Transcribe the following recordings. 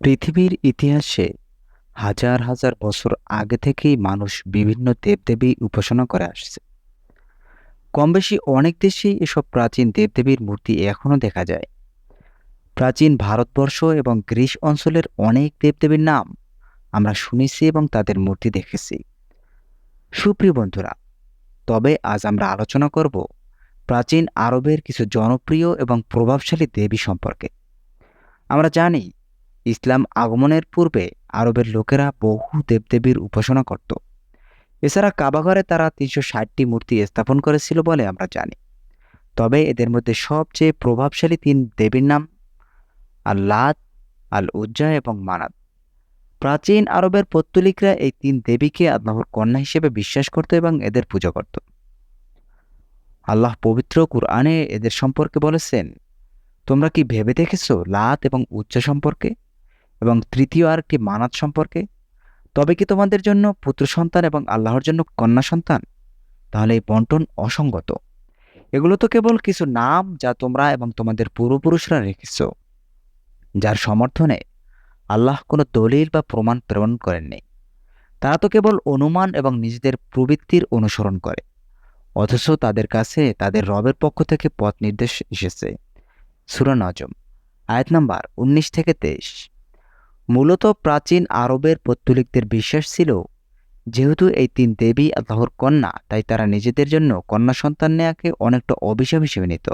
পৃথিবীর ইতিহাসে হাজার হাজার বছর আগে থেকেই মানুষ বিভিন্ন দেবদেবী উপাসনা করে আসছে। কম বেশি অনেক দেশেই এসব প্রাচীন দেবদেবীর মূর্তি এখনও দেখা যায়। প্রাচীন ভারতবর্ষ এবং গ্রীস অঞ্চলের অনেক দেবদেবীর নাম আমরা শুনেছি এবং তাদের মূর্তি দেখেছি। সুপ্রিয় বন্ধুরা, তবে আজ আমরা আলোচনা করব প্রাচীন আরবের কিছু জনপ্রিয় এবং প্রভাবশালী দেবী সম্পর্কে। আমরা জানি ইসলাম আগমনের পূর্বে আরবের লোকেরা বহু দেবদেবীর উপাসনা করত। এছাড়া কাবাঘরে তারা তিনশো ষাটটি মূর্তি স্থাপন করেছিল বলে আমরা জানি। তবে এদের মধ্যে সবচেয়ে প্রভাবশালী তিন দেবীর নাম আল্লাদ আল উজ্জা এবং মানাত। প্রাচীন আরবের পত্তলিকরা এই তিন দেবীকে আল্লাহর কন্যা হিসেবে বিশ্বাস করত এবং এদের পূজা করত। আল্লাহ পবিত্র কুরআনে এদের সম্পর্কে বলেছেন, তোমরা কি ভেবে দেখেছ লাত এবং উচ্চা সম্পর্কে? এবং তৃতীয় আর আরেকটি মানাত সম্পর্কে? তবে কি তোমাদের জন্য পুত্র সন্তান এবং আল্লাহর জন্য কন্যা সন্তান? তাহলে এই বন্টন অসঙ্গত। এগুলো তো কেবল কিছু নাম যা তোমরা এবং তোমাদের পূর্বপুরুষরা রেখেছ। যার সমর্থনে আল্লাহ কোনো দলিল বা প্রমাণ প্রেরণ করেননি। তারা তো কেবল অনুমান এবং নিজেদের প্রবৃত্তির অনুসরণ করে। অথচ তাদের কাছে তাদের রবের পক্ষ থেকে পথ নির্দেশ এসেছে। সুরা নজম, আয়াত নাম্বার উনিশ থেকে তেইশ। মূলত প্রাচীন আরবের পত্তলিকদের বিশ্বাস ছিল, যেহেতু এই তিন দেবী আল্লাহর কন্যা, তাই তারা নিজেদের জন্য কন্যা সন্তান নেয়াকে অনেকটা অভিশাপ হিসেবে নিত।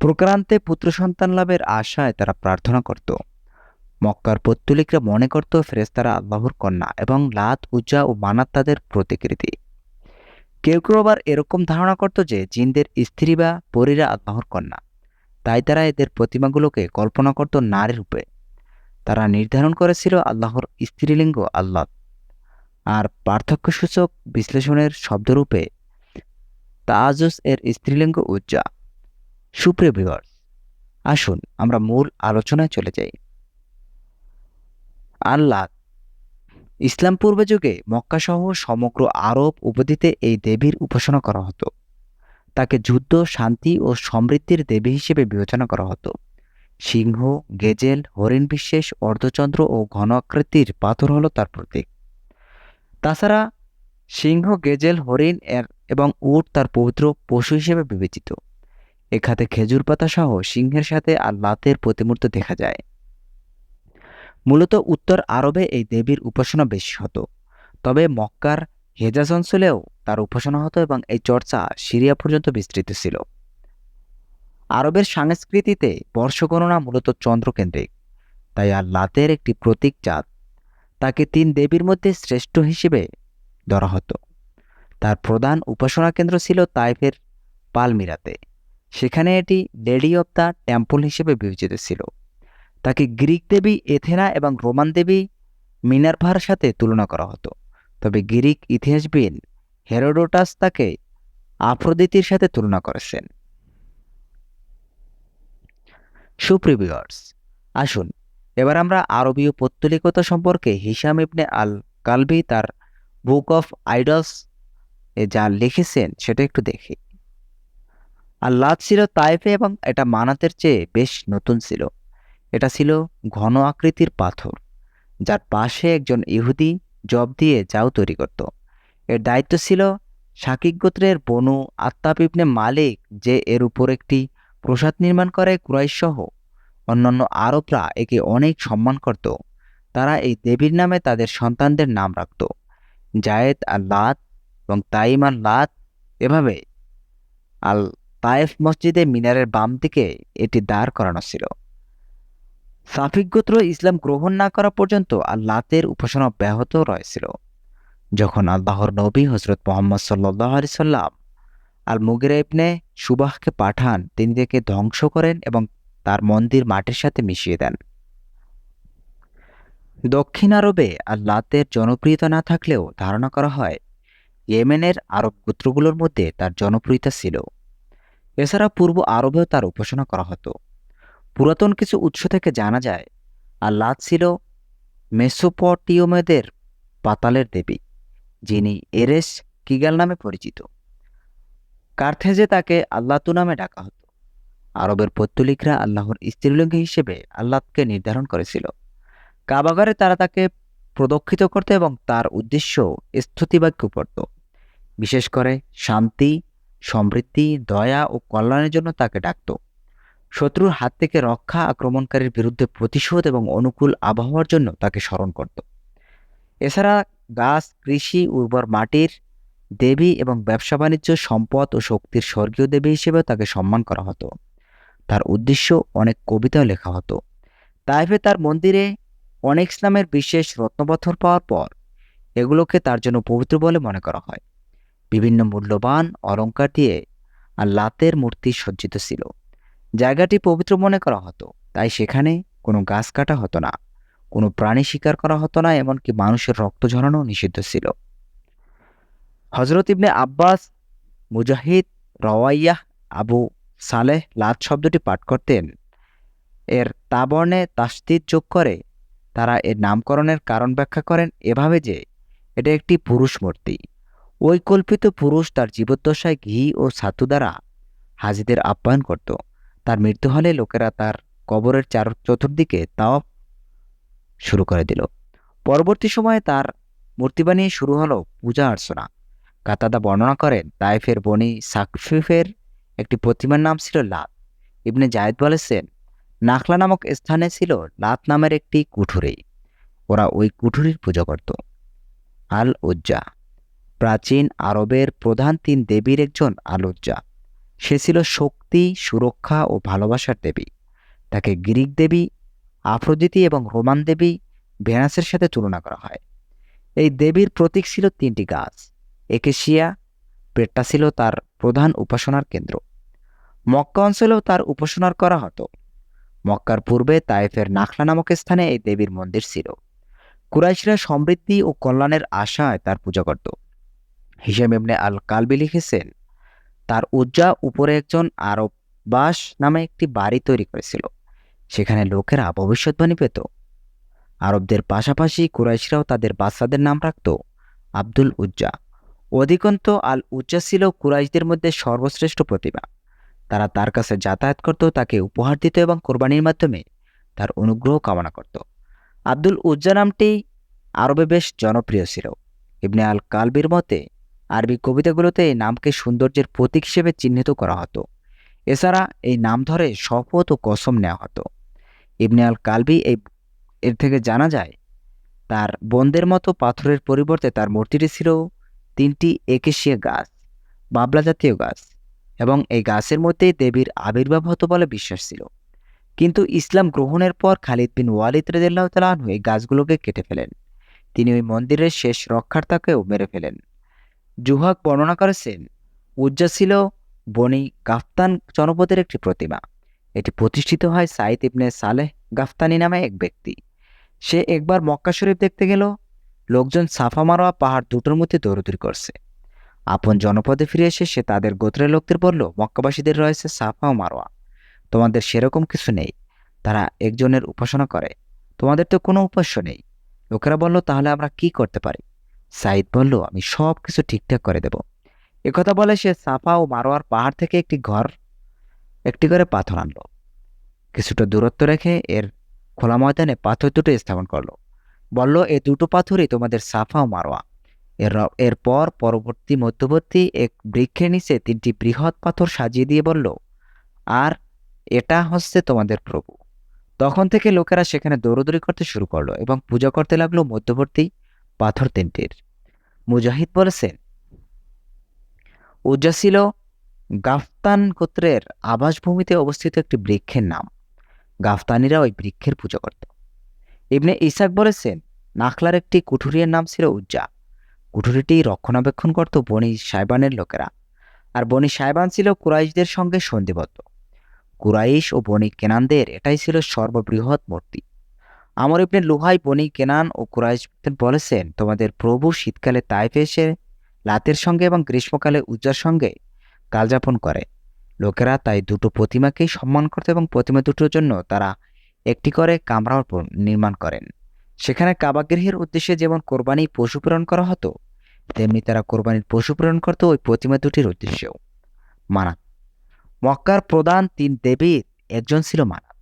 প্রক্রান্তে পুত্র সন্তান লাভের আশায় তারা প্রার্থনা করত। মক্কার পত্তলিকরা মনে করত ফেরেস্তারা আল্লাহর কন্যা এবং লাত উজ্জা ও মানাত তাদের প্রতিকৃতি। কেউ কেউ আবার এরকম ধারণা করত যে জিনদের স্ত্রী বা পরীরা আল্লাহর কন্যা। তাই তারা এদের প্রতিমাগুলোকে কল্পনা করত নারী রূপে। তারা নির্ধারণ করেছিল আল্লাহর স্ত্রীলিঙ্গ আল্লাহ আর পার্থক্যসূচক বিশ্লেষণের শব্দরূপে তাজুস এর স্ত্রীলিঙ্গ উজ্জা সুপ্রিয় ভিউয়ার্স আসুন আমরা মূল আলোচনায় চলে যাই। আল্লাহ ইসলাম পূর্ব যুগে মক্কাসহ সমগ্র আরব উপদ্বীপে এই দেবীর উপাসনা করা হতো। তাকে যুদ্ধ, শান্তি ও সমৃদ্ধির দেবী হিসেবে বিবেচনা করা হতো। সিংহ, গেজেল, হরিণ বিশেষ অর্ধচন্দ্র ও ঘন আকৃতির পাথর হলো তার প্রতীক। তাছাড়া সিংহ, গেজেল, হরিণ এর এবং উট তার পবিত্র পশু হিসেবে বিবেচিত। এখাতে খেজুর পাতা সহ সিংহের সাথে আর লাতের প্রতিমূর্তি দেখা যায়। মূলত উত্তর আরবে এই দেবীর উপাসনা বেশি হতো। তবে মক্কার হেজাজ অঞ্চলেও তার উপাসনা হতো এবং এই চর্চা সিরিয়া পর্যন্ত বিস্তৃত ছিল। আরবের সংস্কৃতিতে বর্ষগণনা মূলত চন্দ্রকেন্দ্রিক। তাই আর লাতের একটি প্রতীক চাঁদ তাকে তিন দেবীর মধ্যে শ্রেষ্ঠ হিসেবে ধরা হতো। তার প্রধান উপাসনা কেন্দ্র ছিল তাইফের পালমিরাতে। সেখানে এটি লেডি অব দ্য টেম্পল হিসেবে বিবেচিত ছিল। তাকে গ্রিক দেবী এথেনা এবং রোমান দেবী মিনারভার সাথে তুলনা করা হতো। তবে গ্রিক ইতিহাসবিদ হেরোডোটাস তাকে আফ্রোদিতির সাথে তুলনা করেছেন। সুপ্রিভিয়ার্স আসুন, এবার আমরা আরবীয় পত্তলিকতা সম্পর্কে হিসাম ইবনে আল কালবি তার বুক অফ আইডলস এ যা লিখেছেন সেটা একটু দেখি। আল্লাহ ছিল তাইফে এবং এটা মানাতের চেয়ে বেশ নতুন ছিল। এটা ছিল ঘন আকৃতির পাথর, যার পাশে একজন ইহুদি জব দিয়ে যাও তৈরি করত। এর দায়িত্ব ছিল শাকিক গোত্রের বনু ইবনে মালিক যে এর উপর একটি প্রসাদ নির্মাণ করে কুরাইশসহ অন্যান্য আরবরা একে অনেক সম্মান করত তারা এই দেবীর নামে তাদের সন্তানদের নাম রাখত। জায়েদ আল লাত এবং তাইম আল লাত এভাবে আল তায়েফ মসজিদে মিনারের বাম দিকে এটি দাঁড় করানো ছিল। সাফিক গোত্র ইসলাম গ্রহণ না করা পর্যন্ত আল্লাতের উপাসনা ব্যাহত রয়েছিল। যখন আল্লাহর নবী হজরত মোহাম্মদ সাল্লাহ আলি সাল্লাম আল মুগিরা ইবনে সুবাহকে পাঠান, তিনি তাকে ধ্বংস করেন এবং তার মন্দির মাটির সাথে মিশিয়ে দেন। দক্ষিণ আরবে আল্লাতের জনপ্রিয়তা না থাকলেও ধারণা করা হয়, ইয়েমেনের আরব গোত্রগুলোর মধ্যে তার জনপ্রিয়তা ছিল। এছাড়া পূর্ব আরবেও তার উপাসনা করা হতো। পুরাতন কিছু উৎস থেকে জানা যায় আল্লাহ ছিল মেসোপটিয়মেদের পাতালের দেবী, যিনি এরেস কিগাল নামে পরিচিত। কার্থেজে তাকে আল্লাতু নামে ডাকা হতো। আরবের পত্তলিকরা আল্লাহর স্ত্রীলিঙ্গ হিসেবে আল্লাহকে নির্ধারণ করেছিল। কাবাগারে তারা তাকে প্রদক্ষিত করত এবং তার উদ্দেশ্য স্তুতিবাক্য পড়ত। বিশেষ করে শান্তি, সমৃদ্ধি, দয়া ও কল্যাণের জন্য তাকে ডাকত। শত্রুর হাত থেকে রক্ষা আক্রমণকারীর বিরুদ্ধে প্রতিশোধ এবং অনুকূল আবহাওয়ার জন্য তাকে স্মরণ করত। এছাড়া গাছ, কৃষি, উর্বর মাটির দেবী এবং ব্যবসা বাণিজ্য, সম্পদ ও শক্তির স্বর্গীয় দেবী হিসেবেও তাকে সম্মান করা হতো। তার উদ্দেশ্য অনেক কবিতাও লেখা হতো। তাইফে তার মন্দিরে অনেক ইসলামের বিশেষ রত্নপাথর পাওয়ার পর এগুলোকে তার জন্য পবিত্র বলে মনে করা হয়। বিভিন্ন মূল্যবান অলঙ্কার দিয়ে আর লাতের মূর্তি সজ্জিত ছিল। জায়গাটি পবিত্র মনে করা হতো, তাই সেখানে কোনো গাছ কাটা হতো না। কোনো প্রাণী শিকার করা হতো না, এমনকি মানুষের রক্ত ঝরানো নিষিদ্ধ ছিল। হজরত ইবনে আব্বাস, মুজাহিদ রওয়াইয়াহ আবু সালেহ লাত শব্দটি পাঠ করতেন। এর তাবর্ণে তাস্তিদ যোগ করে তারা এর নামকরণের কারণ ব্যাখ্যা করেন এভাবে যে, এটা একটি পুরুষ মূর্তি। ওই কল্পিত পুরুষ তার জীবদ্দশায় ঘি ও ছাতু দ্বারা হাজিদের আপ্যায়ন করত। তার মৃত্যু হলে লোকেরা তার কবরের চার, চতুর্দিকে তাওয়াফ শুরু করে দিল। পরবর্তী সময়ে তার মূর্তি বানিয়ে শুরু হলো পূজা অর্চনা। কাতাদা বর্ণনা করেন তাইফের বনি সাকফিফের একটি প্রতিমার নাম ছিল লাত। ইবনে জায়েদ বলেছেন, নাখলা নামক স্থানে ছিল লাত নামের একটি কুঠুরি। ওরা ওই কুঠুরির পূজা করত। আল উজ্জা প্রাচীন আরবের প্রধান তিন দেবীর একজন আল উজ্জা সে ছিল শক্তি, সুরক্ষা ও ভালোবাসার দেবী। তাকে গ্রিক দেবী, আফ্রোদিতি এবং রোমান দেবী ভেনাসের সাথে তুলনা করা হয়। এই দেবীর প্রতীক ছিল তিনটি গাছ। একেশিয়া পেটটা ছিল তার প্রধান উপাসনার কেন্দ্র। মক্কা অঞ্চলেও তার উপাসনার করা হতো। মক্কার পূর্বে তায়েফের নাখলা নামক স্থানে এই দেবীর মন্দির ছিল। কুরাইশরা সমৃদ্ধি ও কল্যাণের আশায় তার পূজা করত। হিসেম এমনি আল কালবি লিখেছেন, তার উজ্জা উপরে একজন আরব বাস নামে একটি বাড়ি তৈরি করেছিল। সেখানে লোকেরা ভবিষ্যৎবাণী পেত। আরবদের পাশাপাশি কুরাইশরাও তাদের বাচ্চাদের নাম রাখত আব্দুল উজ্জা। অধিকন্ত আল উজ্জা ছিল কুরাইশদের মধ্যে সর্বশ্রেষ্ঠ প্রতিভা তারা তার কাছে যাতায়াত করত, তাকে উপহার দিত এবং কোরবানির মাধ্যমে তার অনুগ্রহ কামনা করত। আব্দুল উজ্জা নামটি আরবে বেশ জনপ্রিয় ছিল। ইবনে আল কালবির মতে, আরবি কবিতাগুলোতে এই নামকে সৌন্দর্যের প্রতীক হিসেবে চিহ্নিত করা হতো। এছাড়া এই নাম ধরে শপথ ও কসম নেওয়া হতো। ইবনে আল কালবি এই, এর থেকে জানা যায়, তার বন্দের মতো পাথরের পরিবর্তে তার মূর্তিটি ছিল তিনটি একেশিয়া গাছ, বাবলা জাতীয় গাছ এবং এই গাছের মধ্যেই দেবীর আবির্ভাব হতো বলে বিশ্বাস ছিল। কিন্তু ইসলাম গ্রহণের পর খালিদ বিন ওয়ালিদ রেদিল্লাহ তালাহু এই গাছগুলোকে কেটে ফেলেন। তিনি ওই মন্দিরের শেষ রক্ষার্তাকেও মেরে ফেলেন। জুহাক বর্ণনা করেছেন উজ্জা ছিল বনি গাফতান জনপদের একটি প্রতিমা। এটি প্রতিষ্ঠিত হয় সাইদ ইবনে সালেহ গাফতানি নামে এক ব্যক্তি। সে একবার মক্কা শরীফ দেখতে গেল লোকজন সাফা মারোয়া পাহাড় দুটোর মধ্যে দৌড়দৌড়ি করছে। আপন জনপদে ফিরে এসে সে তাদের গোত্রের লোকদের বলল, মক্কাবাসীদের রয়েছে সাফা ও মারোয়া। তোমাদের সেরকম কিছু নেই। তারা একজনের উপাসনা করে। তোমাদের তো কোনো উপাস্য নেই। লোকেরা বলল, তাহলে আমরা কি করতে পারি? সাইদ বলল, আমি সব কিছু ঠিকঠাক করে দেব। একথা বলে সে সাফা ও মারোয়ার পাহাড় থেকে একটি ঘর, একটি করে পাথর আনলো। কিছুটা দূরত্ব রেখে এর খোলা ময়দানে পাথর দুটো স্থাপন করল। বলল, এ দুটো পাথরই তোমাদের সাফা ও মারোয়া। এর এরপর পরবর্তী মধ্যবর্তী এক বৃক্ষের নিচে তিনটি বৃহৎ পাথর সাজিয়ে দিয়ে বলল, আর এটা হচ্ছে তোমাদের প্রভু। তখন থেকে লোকেরা সেখানে দৌড়দৌড়ি করতে শুরু করল এবং পূজা করতে লাগল মধ্যবর্তী পাথর তিনটির। মুজাহিদ বলেছেন উজ্জা ছিল গাফতান গোত্রের আবাসভূমিতে অবস্থিত একটি বৃক্ষের নাম। গাফতানিরা ওই বৃক্ষের পুজো করত। ইবনে ইসাক বলেছেন নাখলার একটি কুঠুরিয়ার নাম ছিল উজ্জা। কুঠুরিটি রক্ষণাবেক্ষণ করত বনি সাইবানের লোকেরা। আর বনি সাইবান ছিল কুরাইশদের সঙ্গে সন্ধিবদ্ধ। কুরাইশ ও বনি কেনানদের এটাই ছিল সর্ববৃহৎ মূর্তি। আমর ইবনে লুহাই বনি কেনান ও কুরাইশ বলেছেন, তোমাদের প্রভু শীতকালে তাইফে এসে লাতের সঙ্গে এবং গ্রীষ্মকালে উজ্জার সঙ্গে কালযাপন করে। লোকেরা তাই দুটো প্রতিমাকেই সম্মান করত এবং প্রতিমা দুটোর জন্য তারা একটি করে কামরাও নির্মাণ করেন। সেখানে কাবাগৃহের উদ্দেশ্যে যেমন কোরবানি পশু প্রেরণ করা হতো, তেমনি তারা কোরবানির পশু প্রেরণ করত ওই প্রতিমা দুটির উদ্দেশ্যেও। মানাত মক্কার প্রধান তিন দেবীর একজন ছিল মানাত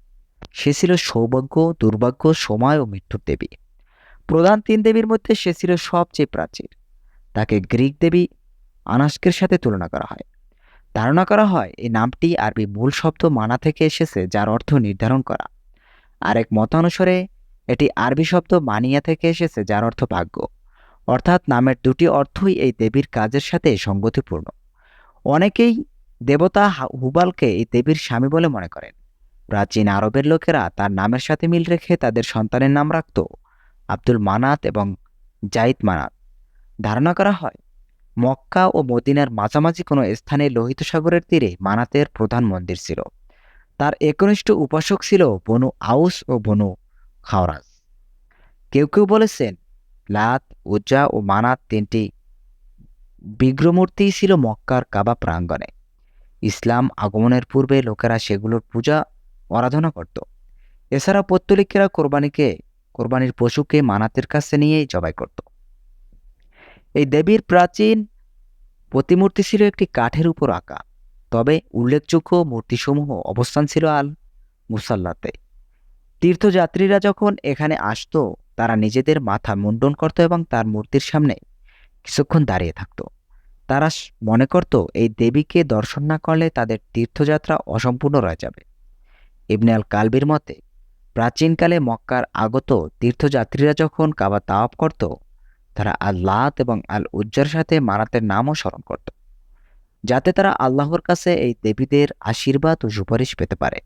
সে ছিল সৌভাগ্য, দুর্ভাগ্য, সময় ও মৃত্যুর দেবী। প্রধান তিন দেবীর মধ্যে সে ছিল সবচেয়ে প্রাচীর তাকে গ্রিক দেবী আনাস্কের সাথে তুলনা করা হয়। ধারণা করা হয় এই নামটি আরবি মূল শব্দ মানা থেকে এসেছে, যার অর্থ নির্ধারণ করা। আরেক মতানুসারে এটি আরবি শব্দ মানিয়া থেকে এসেছে, যার অর্থ ভাগ্য। অর্থাৎ নামের দুটি অর্থই এই দেবীর কাজের সাথে সঙ্গতিপূর্ণ। অনেকেই দেবতা হুবালকে এই দেবীর স্বামী বলে মনে করেন। প্রাচীন আরবের লোকেরা তার নামের সাথে মিল রেখে তাদের সন্তানের নাম রাখত, আব্দুল মানাত এবং জাইদ মানাত। ধারণা করা হয়, মক্কা ও মদিনার মাঝামাঝি কোনো স্থানে লোহিত সাগরের তীরে মানাতের প্রধান মন্দির ছিল। তার একনিষ্ঠ উপাসক ছিল বনু আউস ও বনু খাওরাজ কেউ কেউ বলেছেন, লাত উজ্জা ও মানাত তিনটি বিগ্রহমূর্তিই ছিল মক্কার কাবা প্রাঙ্গণে। ইসলাম আগমনের পূর্বে লোকেরা সেগুলোর পূজা আরাধনা করত। এছাড়া পত্তলিকেরা কোরবানিকে, কোরবানির পশুকে মানাতের কাছে নিয়েই জবাই করত। এই দেবীর প্রাচীন প্রতিমূর্তি ছিল একটি কাঠের উপর আঁকা। তবে উল্লেখযোগ্য মূর্তিসমূহ অবস্থান ছিল আল মুসাল্লাতে তীর্থযাত্রীরা যখন এখানে আসতো, তারা নিজেদের মাথা মুন্ডন করত এবং তার মূর্তির সামনে কিছুক্ষণ দাঁড়িয়ে থাকত। তারা মনে করত, এই দেবীকে দর্শন না করলে তাদের তীর্থযাত্রা অসম্পূর্ণ রয়ে যাবে। ইবনে আল কালবির মতে, প্রাচীনকালে মক্কার আগত তীর্থযাত্রীরা যখন কাবা তাওয়াপ করত, তারা আল্লাত এবং আল উজ্জার সাথে মারাতের নামও স্মরণ করত, যাতে তারা আল্লাহর কাছে এই দেবীদের আশীর্বাদ ও সুপারিশ পেতে পারে।